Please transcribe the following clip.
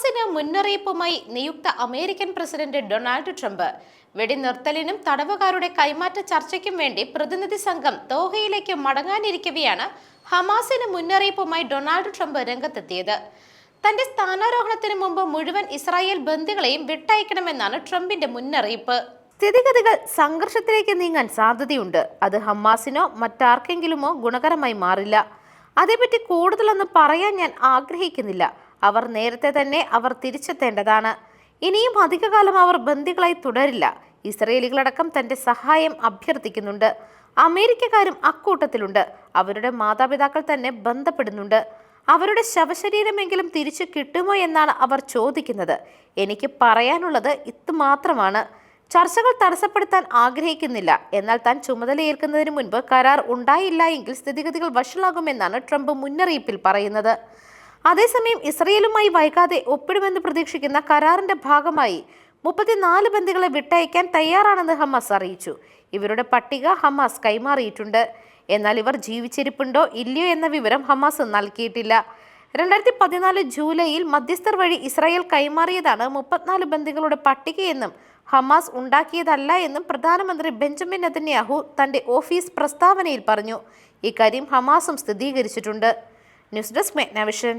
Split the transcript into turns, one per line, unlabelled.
ഹമാസിന് മുന്നറിയിപ്പുമായി നിയുക്ത അമേരിക്കൻ പ്രസിഡന്റ് ഡൊണാൾഡ് ട്രംപ്. വെടിനിർത്തലിനും തടവുകാരുടെ കൈമാറ്റ ചർച്ചയ്ക്കും വേണ്ടി പ്രതിനിധി സംഘം ദോഹയിലേക്ക് മടങ്ങാനിരിക്കവെയാണ് ഹമാസിന് മുന്നറിയിപ്പുമായി ഡൊണാൾഡ് ട്രംപ് രംഗത്തെത്തിയത്. തന്റെ സ്ഥാനാരോഹണത്തിന് മുമ്പ് മുഴുവൻ ഇസ്രായേൽ ബന്ദികളെയും വിട്ടയക്കണമെന്നാണ് ട്രംപിന്റെ മുന്നറിയിപ്പ്. സ്ഥിതിഗതികൾ സംഘർഷത്തിലേക്ക് നീങ്ങാൻ സാധ്യതയുണ്ട്. അത് ഹമാസിനോ മറ്റാർക്കെങ്കിലുമോ ഗുണകരമായി മാറില്ല. അതേപറ്റി കൂടുതലൊന്നും പറയാൻ ഞാൻ ആഗ്രഹിക്കുന്നില്ല. അവർ നേരത്തെ തന്നെ അവർ തിരിച്ചെത്തേണ്ടതാണ്. ഇനിയും അധികകാലം അവർ ബന്ദികളായി തുടരില്ല. ഇസ്രയേലികളടക്കം തന്റെ സഹായം അഭ്യർത്ഥിക്കുന്നുണ്ട്. അമേരിക്കക്കാരും അക്കൂട്ടത്തിലുണ്ട്. അവരുടെ മാതാപിതാക്കൾ തന്നെ ബന്ധപ്പെടുന്നുണ്ട്. അവരുടെ ശവശരീരമെങ്കിലും തിരിച്ചു കിട്ടുമോ എന്നാണ് അവർ ചോദിക്കുന്നത്. എനിക്ക് പറയാനുള്ളത് ഇത് മാത്രമാണ്. ചർച്ചകൾ തടസ്സപ്പെടുത്താൻ ആഗ്രഹിക്കുന്നില്ല. എന്നാൽ താൻ ചുമതലയേൽക്കുന്നതിന് മുൻപ് കരാർ ഉണ്ടായില്ല എങ്കിൽ സ്ഥിതിഗതികൾ വഷളാകുമെന്നാണ് ട്രംപ് മുന്നറിയിപ്പിൽ പറയുന്നത്. അതേസമയം ഇസ്രയേലുമായി വൈകാതെ ഒപ്പിടുമെന്ന് പ്രതീക്ഷിക്കുന്ന കരാറിന്റെ ഭാഗമായി മുപ്പത്തിനാല് ബന്ദികളെ വിട്ടയക്കാൻ തയ്യാറാണെന്ന് ഹമാസ് അറിയിച്ചു. ഇവരുടെ പട്ടിക ഹമാസ് കൈമാറിയിട്ടുണ്ട്. എന്നാൽ ഇവർ ജീവിച്ചിരിപ്പുണ്ടോ ഇല്ലയോ എന്ന വിവരം ഹമാസ് നൽകിയിട്ടില്ല. രണ്ടായിരത്തി പതിനാല് ജൂലൈയിൽ മധ്യസ്ഥർ വഴി ഇസ്രായേൽ കൈമാറിയതാണ് മുപ്പത്തിനാല് ബന്ദികളുടെ പട്ടികയെന്നും ഹമാസ് ഉണ്ടാക്കിയതല്ല എന്നും പ്രധാനമന്ത്രി ബെഞ്ചമിൻ നെതന്യാഹു തന്റെ ഓഫീസ് പ്രസ്താവനയിൽ പറഞ്ഞു. ഇക്കാര്യം ഹമാസും സ്ഥിരീകരിച്ചിട്ടുണ്ട്. News desk മെഗ്നവിഷൻ